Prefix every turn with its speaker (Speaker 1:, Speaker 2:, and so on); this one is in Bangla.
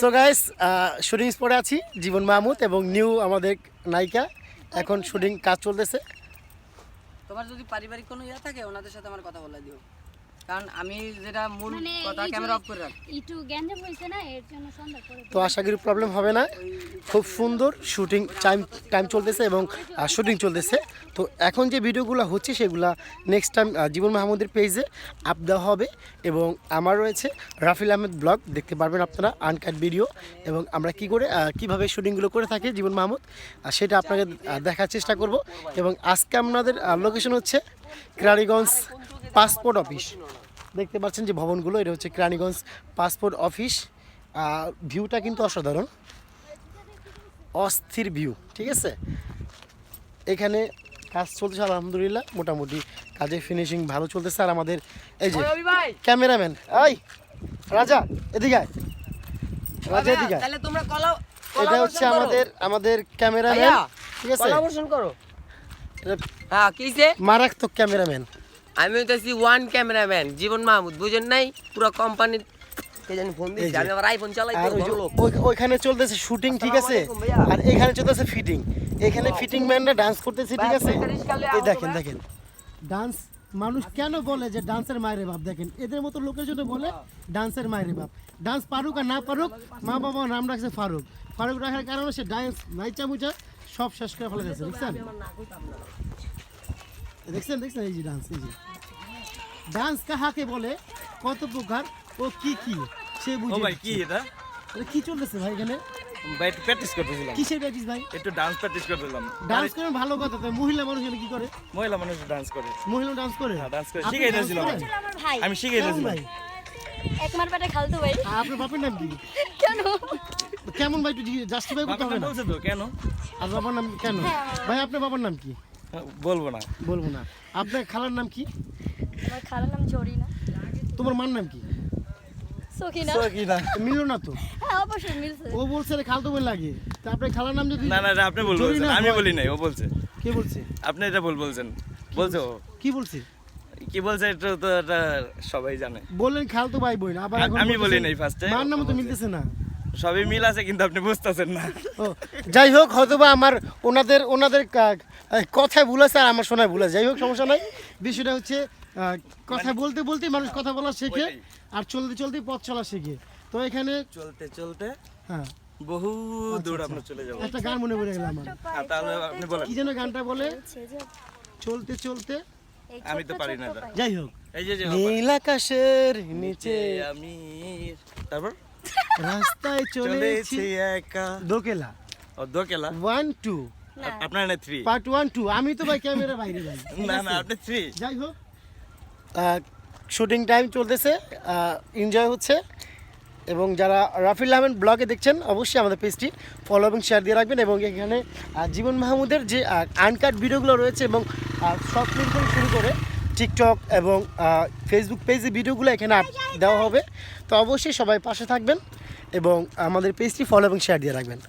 Speaker 1: সো গাইস শুটিং স্পটে আছি, জীবন মাহমুদ এবং নিউ আমাদের নায়িকা। এখন শুটিং কাজ চলতেছে।
Speaker 2: তোমার যদি পারিবারিক কোনো ইয়া থাকে, ওনাদের সাথে আমার কথা বলে দিও। কারণ আমি যেটা মূল
Speaker 3: মানে
Speaker 2: কথা ক্যামেরা অফ করে রাখ।
Speaker 3: একটু গ্যাঞ্জাম হয়েছে না এর জন্য সন্ধ্যা করে
Speaker 1: তো আশা করি প্রবলেম হবে না। খুব সুন্দর শুটিং টাইম টাইম চলতেছে এবং শুটিং চলতেছে। তো এখন যে ভিডিওগুলো হচ্ছে সেগুলা নেক্সট টাইম জীবন মাহমুদের পেজে আপ দেওয়া হবে এবং আমার রয়েছে রাফিল আহমেদ ব্লগ দেখতে পারবেন আপনারা আনকাট ভিডিও এবং আমরা কি করে কীভাবে শুটিংগুলো করে থাকি জীবন মাহমুদ আর সেটা আপনাকে দেখার চেষ্টা করব। এবং আজকে আপনাদের লোকেশন হচ্ছে কেরানীগঞ্জ পাসপোর্ট অফিস। দেখতে পাচ্ছেন যে ভবনগুলো এটা হচ্ছে কেরানীগঞ্জ পাসপোর্ট অফিস। ভিউটা কিন্তু অসাধারণ। অস্থির ভিউ ঠিক আছে? এখানে কাজ চলতেছে আলহামদুলিল্লাহ মোটামুটি কাজের ফিনিশিং ভালো চলতেছে। আর আমাদের এই যে ক্যামেরাম্যান এই রাজা এদিকে রাজা এদিকে
Speaker 2: তাহলে তোমরা কলা
Speaker 1: এটা হচ্ছে আমাদের আমাদের ক্যামেরাম্যান ঠিক আছে?
Speaker 2: করো। হ্যাঁ কিসে
Speaker 1: মারাত্মক ক্যামেরাম্যান।
Speaker 2: আমি হইতেছি ওয়ান ক্যামেরাম্যান। জীবন মাহমুদ বুঝেন নাই? পুরো কোম্পানির কে
Speaker 1: ওইখানে চলতেছে শুটিং ঠিক আছে। আর এখানে চলতেছে ফিটিং এখানে ফিটিং ম্যানরা ডান্স করতেছে ঠিক আছে? এই দেখেন দেখেন। ডান্স মানুষ কেন বলে যে ডান্সের মায়ের বাপ? দেখেন এদের মতো লোকের জন্য বলে ডান্সের মায়ের বাপ। ডান্স পারুক আর না পারুক মা বাবা নাম রাখছে ফারুক। ফারুক রাখার কারণে সে ডান্স নাইচা মুচা সব শেষ করে ফেলে দিয়েছে দেখছেন দেখছেন দেখছেন এই যে ডান্স এই যে। ডান্স কাহাকে বলে? কত প্রকার ও কি কি? সে বুঝে
Speaker 4: ভাই কি এটা?
Speaker 1: কি চলতেছে ভাই এখানে?
Speaker 4: ভাই একটু প্র্যাকটিস করতেছিলাম।
Speaker 1: কিসের প্র্যাকটিস ভাই?
Speaker 4: একটু ডান্স প্র্যাকটিস করতেছিলাম।
Speaker 1: ডান্স করেন ভালো কথা। তো মহিলা মানুষ এখানে কি করে?
Speaker 4: মহিলা মানুষ ডান্স করে।
Speaker 1: মহিলা ডান্স করে?
Speaker 4: হ্যাঁ, dance করে। শিখাই দিয়েছিলাম।
Speaker 3: আমার ভাই।
Speaker 4: আমি শিখে
Speaker 1: কেমন
Speaker 4: দিয়েছিলাম।
Speaker 1: ভাই?
Speaker 3: এক মার পেটে খালতো ভাই।
Speaker 1: আপনার বাপের নাম কি?
Speaker 3: কেন?
Speaker 1: কেমন ভাই একটু জাস্টিফাই করতে হবে না?
Speaker 4: বলছে তো কেন?
Speaker 1: আর বাবার নাম কেন? ভাই আপনার বাবার নাম কি?
Speaker 4: বলব না।
Speaker 1: বলব না। আপনার খালার নাম কি?
Speaker 3: আমার খালার নাম জরিনা।
Speaker 1: তোমার মার নাম কি?
Speaker 3: সখিনা।
Speaker 4: তো
Speaker 1: মিললো না তো?
Speaker 3: হ্যাঁ অবশ্যই মিলছে।
Speaker 1: ও বলছে রে খালতো বোন লাগে। তা আপনার খালার নাম যদি
Speaker 4: না না আপনি ভুল আমি বলি নাই ও বলছে।
Speaker 1: কে বলছে?
Speaker 4: আপনি এটা ভুল বলছেন। বলছে ও।
Speaker 1: কি বলছে?
Speaker 4: কি বলছে এটা তো এটা সবাই জানে।
Speaker 1: বললেন খালতো ভাই বোন আবার
Speaker 4: আমি বলি নাই এ,
Speaker 1: মার নাম তো মিলতেছে না।
Speaker 4: সবই মিল আছে কিন্তু আপনি বুঝতেছেন না।
Speaker 1: ও যাই হোক হয়তো বা আমার ওনাদের ওনাদের কথায় ভুল আছে আর আমার শোনায় ভুল আছে। যাই হোক সমস্যা নাই। বিষয়টা হচ্ছে কথা বলতে বলতে মানুষ কথা বলা শেখে আর চলতে চলতে পথ চলা শেখে। তো এখানে
Speaker 4: চলতে চলতে
Speaker 1: হ্যাঁ।
Speaker 4: বহু দূর আমরা চলে যাব।
Speaker 1: একটা গান মনে পড়ে গেল আমার।
Speaker 4: তাহলে আপনি বলেন।
Speaker 1: কি যেন গানটা বলে? চলতে চলতে
Speaker 4: আমি তো পারি না
Speaker 1: যাই হোক।
Speaker 4: এই যে যে
Speaker 1: নীল আকাশের নিচে
Speaker 4: আমি তারপর?
Speaker 1: রাস্তায় চলেছি।
Speaker 4: একা।
Speaker 1: দোকেলা
Speaker 4: ও দোকেলা
Speaker 1: ওয়ান টু
Speaker 4: আপনার না থ্রি
Speaker 1: পার্ট ওয়ান টু আমি তো ভাই ক্যামেরা বাইরে যাই।
Speaker 4: না না আপনি থ্রি
Speaker 1: যাই হোক। শুটিং টাইম চলতেছে। এনজয় হচ্ছে। এবং যারা রাফিল আহমেদ ব্লগে দেখছেন অবশ্যই আমাদের পেজটি ফলো এবং শেয়ার দিয়ে রাখবেন। এবং এখানে জীবন মাহমুদের যে আনকাট ভিডিওগুলো রয়েছে এবং শর্ট ফিল্ম থেকে শুরু করে টিকটক এবং ফেসবুক পেজে ভিডিওগুলো এখানে দেওয়া হবে। তো অবশ্যই সবাই পাশে থাকবেন। এবং আমাদের পেজটি ফলো এবং শেয়ার দিয়ে রাখবেন।